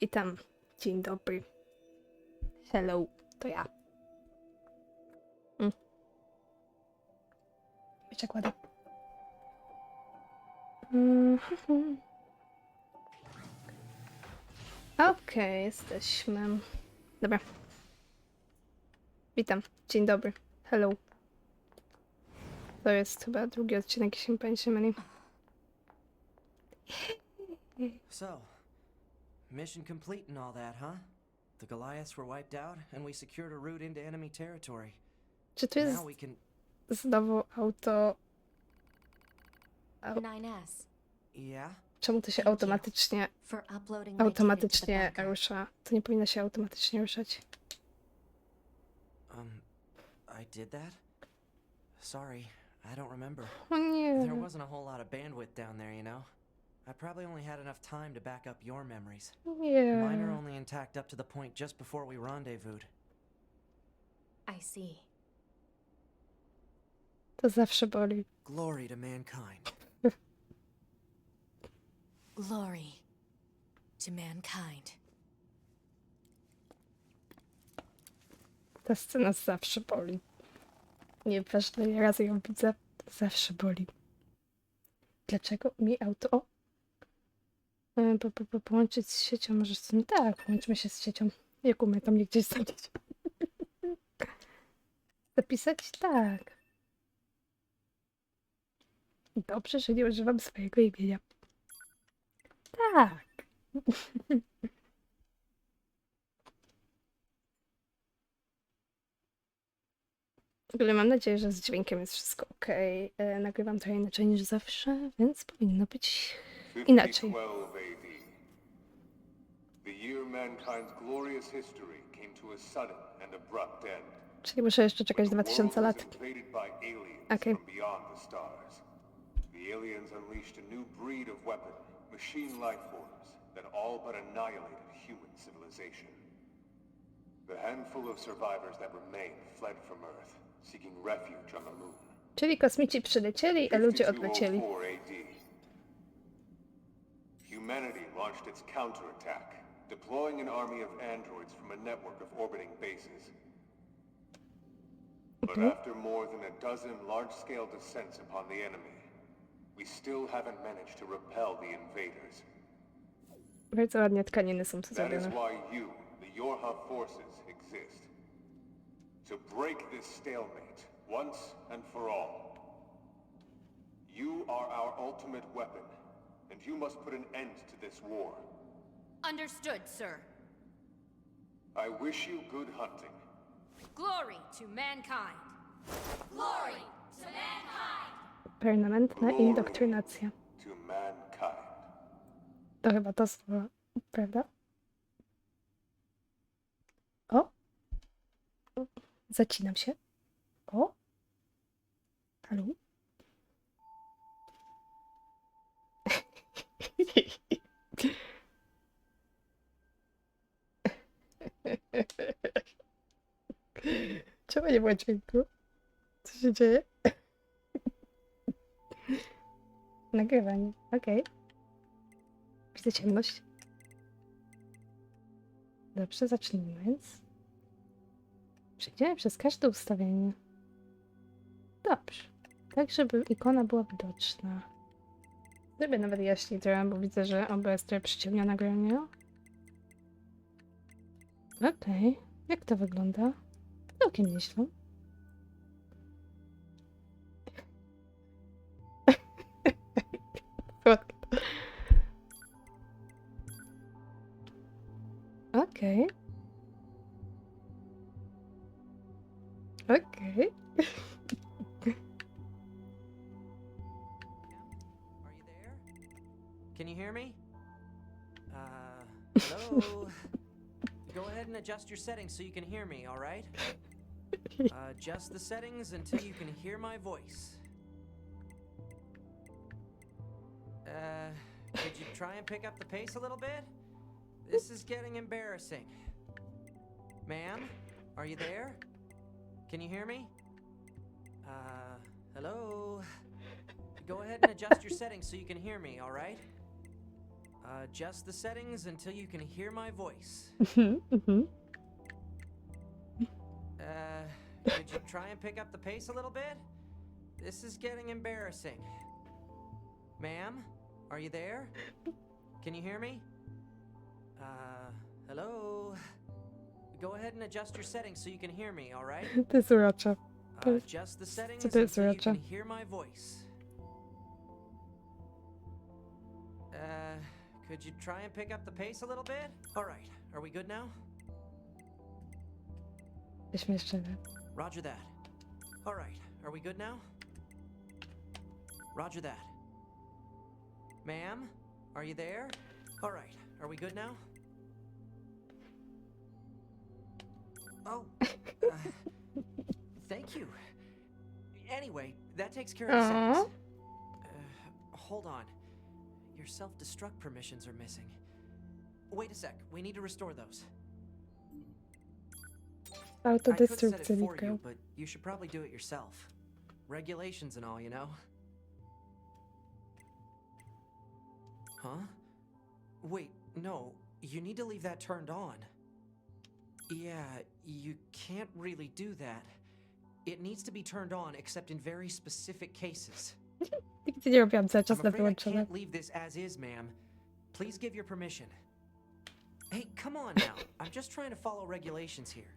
Witam. Dzień dobry. Hello, to ja. Mm. Wiecie, kładę. Mhm. Okej, jesteśmy. Dobra. Witam. Dzień dobry. Hello. To jest chyba drugi odcinek, jeśli nie myli. So, mission complete and all that, huh? The Goliaths were wiped out, and we secured a route into enemy territory. Czy tu jest Now we can. znowu auto... Au- 9S Yeah? Czemu to się Thank you. automatycznie, for uploading my data to the automatycznie bunker. rusza? To nie powinno się automatycznie ruszać. Um, I did that? Sorry, I don't remember. O nie. There wasn't a whole lot of bandwidth down there, you know? I probably only had enough time to back up your memories. Yeah. Mine are only intact up to the point just before we rendezvoused. I see. To zawsze boli. Glory to mankind. Glory to mankind. Ta scena zawsze boli. Nieważne ile razy ją widzę, zawsze boli. Dlaczego mi auto... O! E, Po, po, po, połączyć z siecią, może z tym... Tak, połączmy się z siecią. Jak umie tam mnie gdzieś znaleźć. Zapisać? Tak. Dobrze, że nie używam swojego imienia. Tak. W ogóle mam nadzieję, że z dźwiękiem jest wszystko ok. Nagrywam trochę inaczej niż zawsze, więc powinno być inaczej. 5012 AD. The year mankind's glorious history came to a sudden and abrupt end. Czyli muszę jeszcze czekać The 2000 world lat. Okay. machine life forms, that all but annihilated human civilization. The handful of survivors that remained fled from Earth, seeking refuge on the moon. Czyli kosmici przylecieli, a ludzie odlecieli. 5204 AD. Humanity launched its counterattack, deploying an army of androids from a network of orbiting bases. But after more than a dozen large-scale descents upon the enemy, we still haven't managed to repel the invaders. Bardzo ładnie tkaniny są tu That is zrobione. why you, the Yorha forces, exist. To break this stalemate, once and for all. You are our ultimate weapon, and you must put an end to this war. Understood, sir. I wish you good hunting. Glory to mankind. Glory to mankind. Permanentna Glory indoktrynacja. To mankind. To chyba to słowo, prawda? O! O, Zacinam się. O! Halo? Czemu nie było dźwięku? Co się dzieje? Nagrywanie. Okej. Widzę ciemność. Dobrze, zacznijmy więc. Przejdziemy przez każde ustawienie. Dobrze. Tak, żeby ikona była widoczna. Zrobię nawet jaśniej trochę, bo widzę, że OBS trochę przyciemnia nagranie. Okej. Jak to wygląda? Całkiem nieźle. Okej. Okej. Are Can you hear me? Uh, hello? Go ahead and adjust your settings so you can hear me, alright? Uh, adjust the settings until you can hear my voice. Uh, could you try and pick up the pace a little bit? This is getting embarrassing. Ma'am, are you there? Can you hear me? Uh, hello? Go ahead and adjust your settings so you can hear me, alright? Uh, adjust the settings until you can hear my voice. Mhm, mhm. Uh, could you try and pick up the pace a little bit? This is getting embarrassing. Ma'am, are you there? Can you hear me? Uh, hello? Go ahead and adjust your settings so you can hear me, alright? To jest urocze. Uh, adjust the settings co to jest until you can hear my voice. Uh, could you try and pick up the pace a little bit? Alright, are we good now? Śmieszne. Roger that. Alright, are we good now? Roger that. Ma'am, are you there? Alright, are we good now? Oh, uh, thank you. Anyway, that takes care of the Aw. settings. Uh, hold on. Your self destruct permissions are missing. Wait a sec, we need to restore those. I could set it Autodestrukcja you, but you should probably do it yourself. Regulations and all, you know? Huh? Wait, no. You need to leave that turned on. Yeah, you can't really do that. It needs to be turned on except in very specific cases. Nie robiłam cały I'm czas na afraid I wyłączone. can't leave this as is, ma'am. Please give your permission. Hey, come on now. I'm just trying to follow regulations here.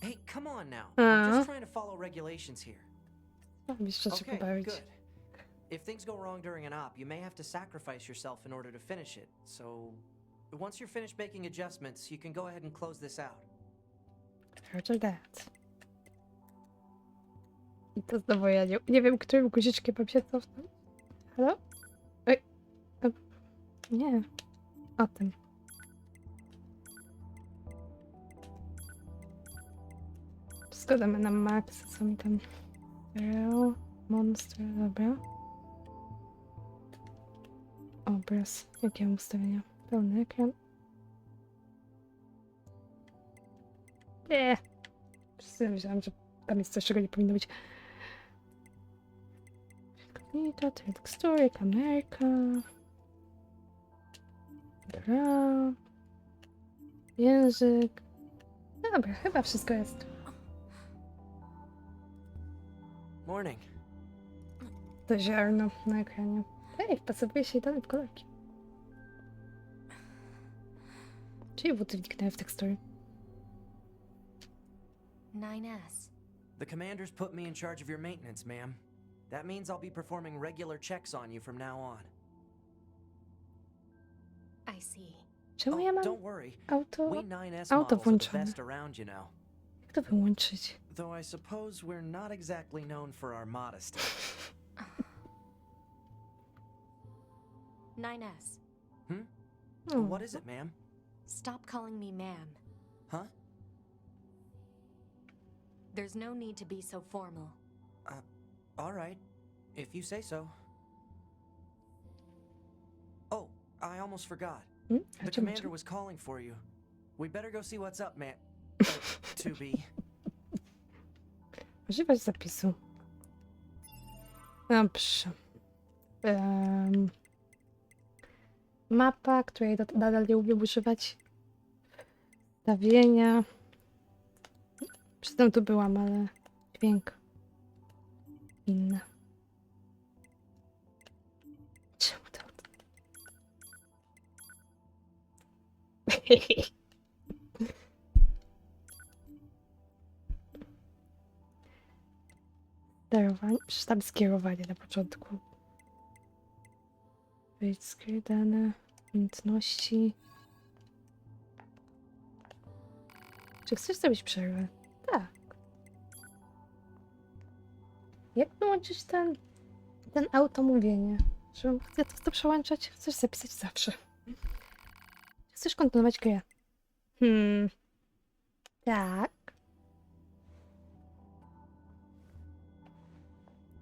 Hey, come on now. I'm just trying to follow regulations here. Mam jeszcze Okay, good. If things go wrong during an op, you may have to sacrifice yourself in order to finish it. So, once you're finished making adjustments, you can go ahead and close this out. Roger that. I to znowu ja nie, nie wiem, którym guziczkiem mam się cofnąć. Halo? Oj. Nie. O tym. Składamy na max, co mi tam... Real, monster, dobra. Obraz. Jakie mam ustawienia? Pełny ekran. Nie. Wszyscy myślałam, że tam jest coś, czego nie powinno być. Incognito, tekstury, kamerka. Gra. Język. Dobra, chyba wszystko jest. Morning. To ziarno na ekranie. Ej, wpasowuje się dalej w kolorki. Czyli buty wniknęły w tekstury. 9S. The commanders put me in charge of your maintenance, ma'am. That means I'll be performing regular checks on you from now on. I see. Czemu ja Oh, mam don't worry. auto... We 9S auto models are the włączone. best around, you know. Jak to wyłączyć? Though I suppose we're not exactly known for our modesty. 9S. Hmm? O, What is it, ma'am? Stop calling me ma'am. Huh? There's no need to be so formal. All right, if you say so. Oh, I almost forgot. Hmm? The commander was calling for you. We better go see what's up, man. To be. Używać zapisu. Dobrze. Em, mapa, której nadal nie umiem używać. Stawienia. Przedtem tu byłam, ale dźwięk inny. Czemu to? Sterowanie, przecież tam skierowanie na początku. Skryj dane, umiejętności. Czy chcesz zrobić przerwę? Jak wyłączyć ten, ten automówienie? Że chcę to przełączać? Chcesz zapisać zawsze. Chcesz kontynuować grę? Hmm. Tak.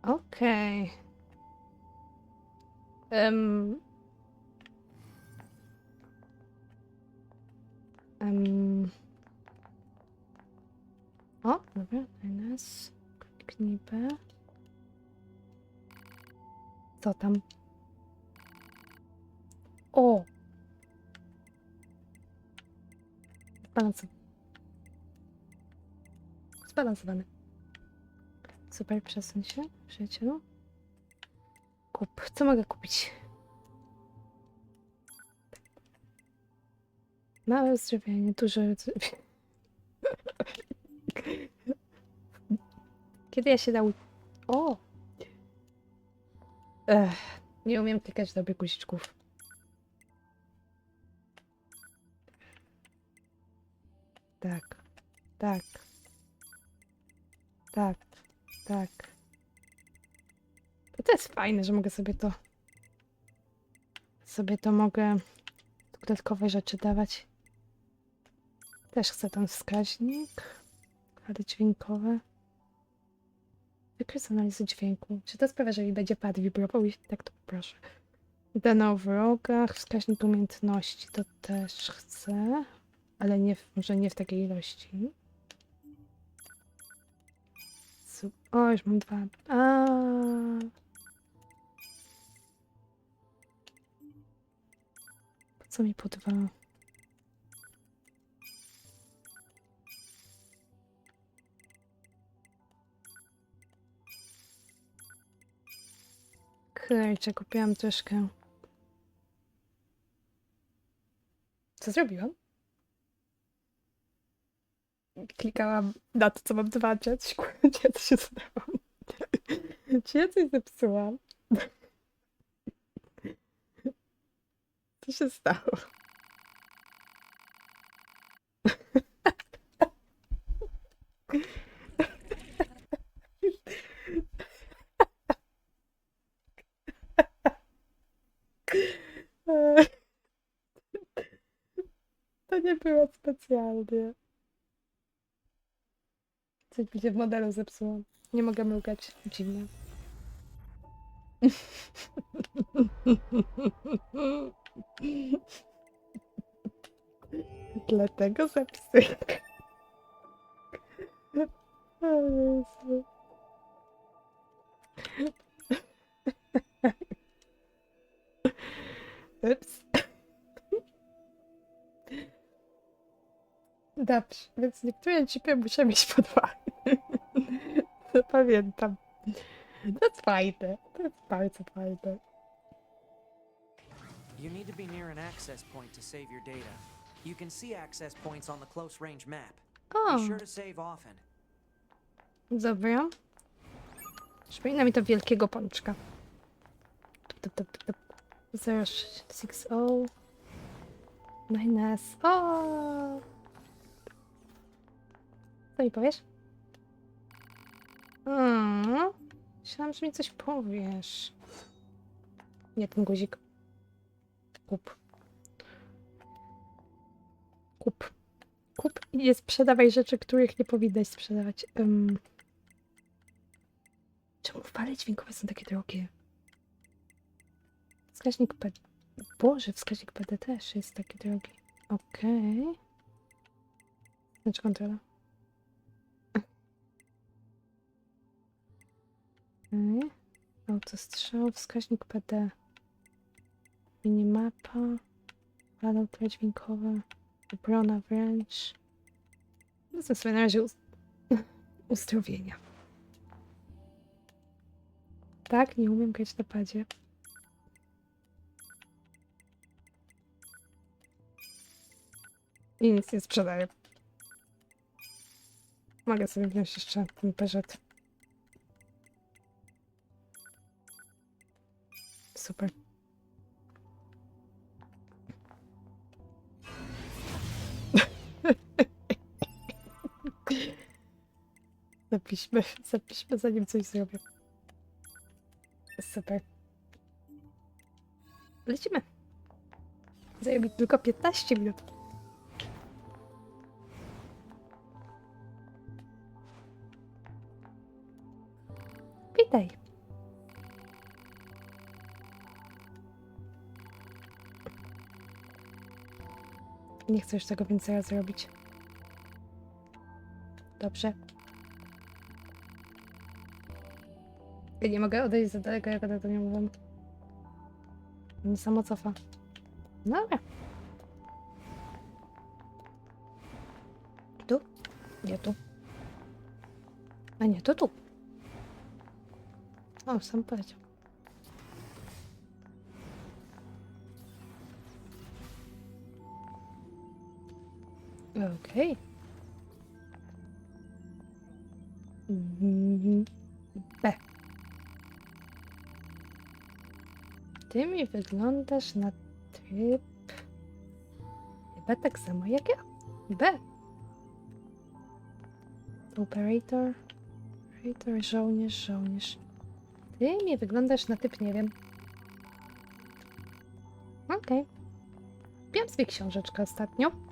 Okej. Em. Em. O, dobra, teraz kliknij co tam? O! Zbalansowany. Zbalansowany. Super, przesuń się, przyjacielu. Kup. Co mogę kupić? Małe zdrowienie, duże zdrowienie. Kiedy ja się dał... O! Ech, nie umiem klikać dobrych guziczków. Tak, tak, tak, tak. To, to jest fajne, że mogę sobie to... Sobie to mogę dodatkowe rzeczy dawać. Też chcę ten wskaźnik. Ale dźwiękowe. Wykres analizy dźwięku. Czy to sprawia, że mi będzie pad wibrował? Jeśli tak, to proszę. Dane o wrogach, wskaźnik umiejętności to też chcę, ale nie, może nie w takiej ilości. O, już mam dwa. A. Co mi po dwa? Kurczę, kupiłam troszkę. Co zrobiłam? Klikałam na to, co mam zobaczyć. Kurczę, co się stało? Czy ja coś zepsułam? Co się stało? To nie specjalnie. Coś mi się w modelu zepsuło. Nie mogę mrugać. Dziwne. Dlatego. O Jezu. Ups. Dobrze, więc niektóre chipy muszę mieć po dwa. To pamiętam. To jest fajne. To jest bardzo fajne. You need to be near an access point to save your data. You can see access points on the close range map. O, Be sure to save often. dobra. Przypomina mi to wielkiego pączka. Tup, tup, tup, tup, tup. 060 9S. O! Co mi powiesz? Mm. Myślałam, że mi coś powiesz. Nie ten guzik. Kup. Kup. Kup i nie sprzedawaj rzeczy, których nie powinnaś sprzedawać. Um. Czemu fale dźwiękowe są takie drogie? Wskaźnik PD. Boże, wskaźnik PD też jest taki drogi. Okej. Znaczy kontrola. Okej. Autostrzał, wskaźnik PD. Minimapa. Fale dźwiękowe. Obrona wręcz. Wezmę sobie na razie ust- uzdrowienia. Tak, nie umiem grać na padzie. I nic nie sprzedaję. Mogę sobie wziąć jeszcze ten peżet. Super. Zapiszmy, zapiszmy zanim coś zrobię. Super. Lecimy. Zajęło mi tylko 15 minut. Nie chcę już tego więcej raz zrobić. Dobrze. Ja nie mogę odejść za daleko, jak to nie mówię. Nie samo cofa. Dobra. Nie tu. A nie, to tu. O, sam powiedział. Okej. Mhm. B. Ty mi wyglądasz na typ... Chyba tak samo jak ja. B. Operator. Operator, żołnierz, żołnierz. Ty mi wyglądasz na typ, nie wiem. Okej. Kupiłam sobie książeczkę ostatnio.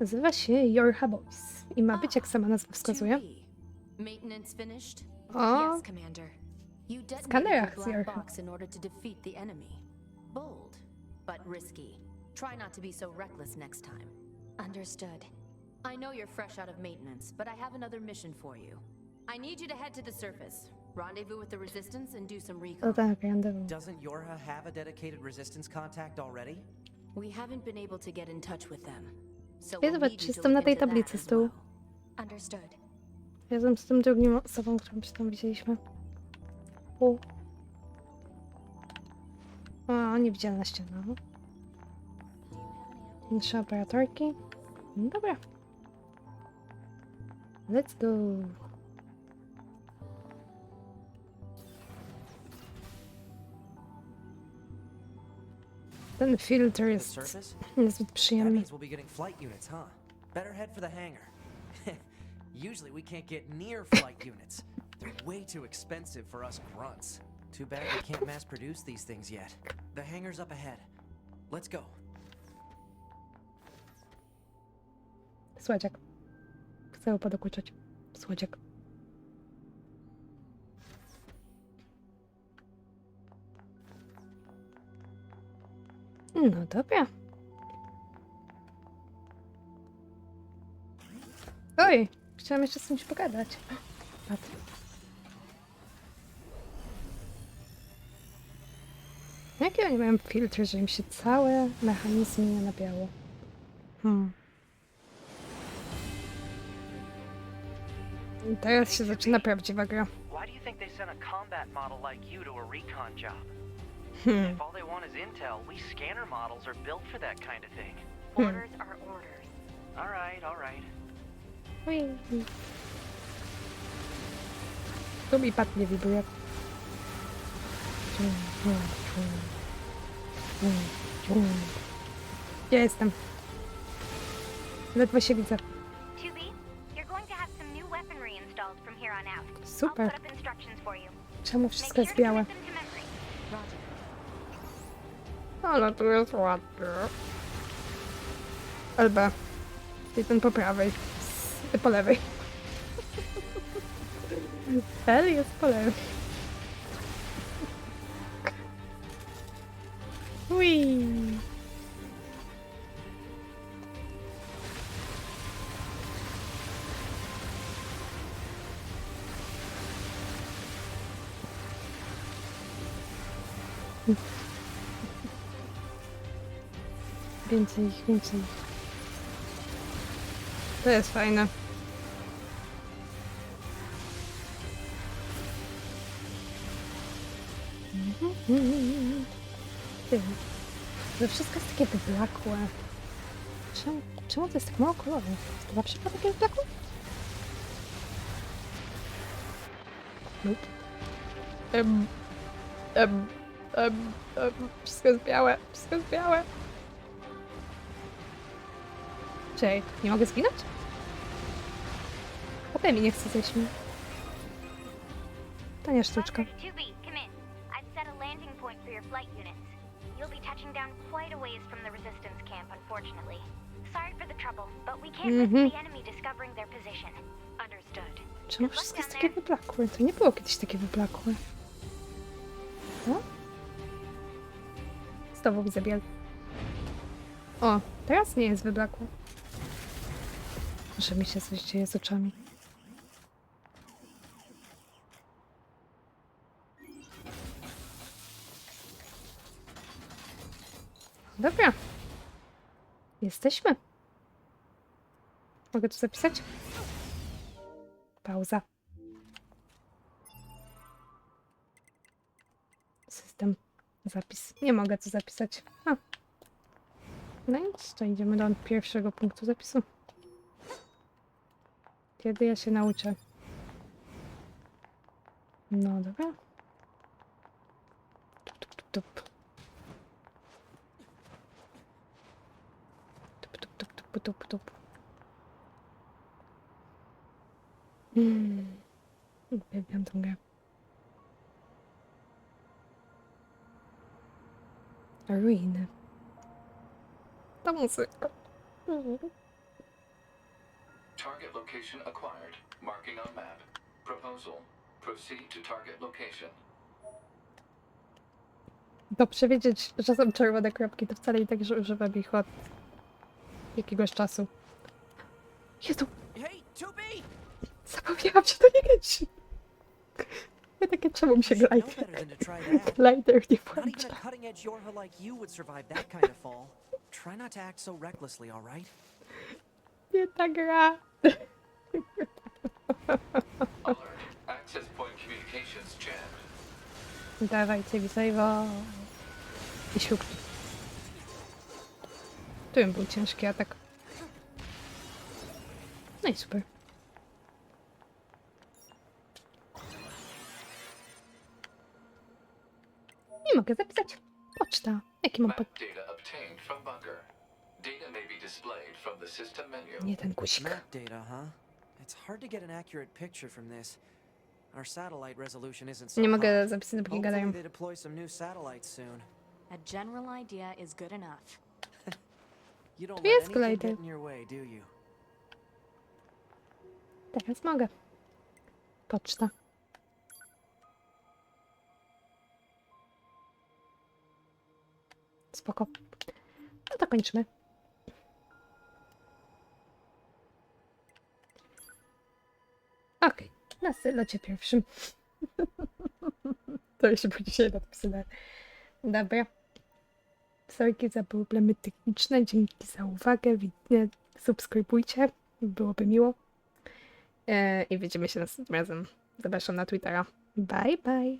Nazywa się Yorha Boys. I ma być, jak sama nazwa wskazuje. 2B. Maintenance finished? O, Yes, Commander. You detonated Skanerach the z black Yorha. box in order to defeat the enemy. Bold, but risky. Try not to be so reckless next time. Understood. I know you're fresh out of maintenance, but I have another mission for you. I need you to head to the surface, rendezvous with the resistance, and do some recon. tak. Doesn't Yorha have a dedicated resistance contact already? We haven't been able to get in touch with them. Ja zobacz, to jestem na tej tablicy z tyłu. Razem z tym drugim osobą, którą się tam widzieliśmy. O. O, niewidzialna ściana. Nasze operatorki. No dobra. Let's go. Ten filtr The jest surface? niezbyt That przyjemny. means we'll be getting flight units, huh? Better head for the hangar. Usually we can't get near flight units. They're way too expensive for us grunts. Too bad we can't mass produce these things yet. The hangar's up ahead. Let's go. Słodziak. Chcę podokuczać. Słodziak. No dobra. Oj, chciałam jeszcze z kimś pogadać. Patrz. Jakie oni mają filtry, że im się całe mechanizmy nie na biało? Hmm. Teraz się zaczyna prawdziwa gra. Why do you think they sent a combat model like you to a recon job? Hmm. If all they want is intel, we scanner models are built for that kind of thing. Orders are orders. All right, all right. Ui. Tu mi padnie wibruje. Gdzie jestem? Ledwo się widzę. 2B, you're going to have Ale tu jest ładnie. LB. I ten po prawej. S- Po lewej. L jest po lewej. Ui. Więcej ich, więcej ich. To jest fajne. Ty, To wszystko jest takie wyblakłe. Czemu, czemu to jest tak mało kolorów? To chyba przypadek jest wyblakłe? Nope. Em, em, em, em, wszystko jest białe, wszystko jest białe. Czekaj, nie mogę zginąć? Potem mi nie chce zejść mi. To nie sztuczka. Roger, 2B, come in. I've set a landing point for your flight units. You'll be touching down quite a ways from the resistance camp, unfortunately. Sorry for the trouble, but we can't risk Mhm. Czemu wszystko jest takie wyblakłe? To nie było kiedyś takie wyblakłe. No? Znowu widzę biel. O, teraz nie jest wyblakłe. Może mi się coś dzieje z oczami. Dobra. Jesteśmy. Mogę tu zapisać? Pauza. System. Zapis. Nie mogę tu zapisać. A. No nic, to idziemy do pierwszego punktu zapisu. Kiedy ja się nauczę? No dobra. Tup, tup, tup, tup. Tup, tup, tup, tup, tup, tup. Mm. Uwielbiam tą grę. Ruiny. Ta muzyka. Mm. Target location acquired. Marking on map. Proposal. Proceed to target location. Dobrze wiedzieć, że są czerwone kropki, to wcale nie tak, że używam ich od jakiegoś czasu. Jezu, Hey, 2B! zapomniałam się do niego. Ja takie, czemu mi się glider, glider nie włącza. a cutting edge Yorha like you would survive that kind of fall. Try not to act so recklessly, alright? Nie ta gra. Access point communications jammed. Dawajcie mi save'a. I siuk. Tu był ciężki atak. No i super. Nie mogę zapisać. Poczta. Jaki mam Map pod... Data may be displayed from the system menu. Nie ten guzik. Map data, huh? It's hard to get an accurate picture from this. Our satellite resolution isn't so Nie high. mogę zapisać, dopóki gadają. They deploy some new satellites soon. A general idea is good enough. You don't Tu let jest anything glider. get in your way, do you? Teraz mogę. Poczta. Spoko. No to kończymy. Okej, na sylocie pierwszym. to jeszcze było dzisiaj napisane. Dobra. Sorki za problemy techniczne. Dzięki za uwagę. Widnie, subskrybujcie. Byłoby miło. E, I widzimy się następnym razem. Zapraszam na Twittera. Bye, bye.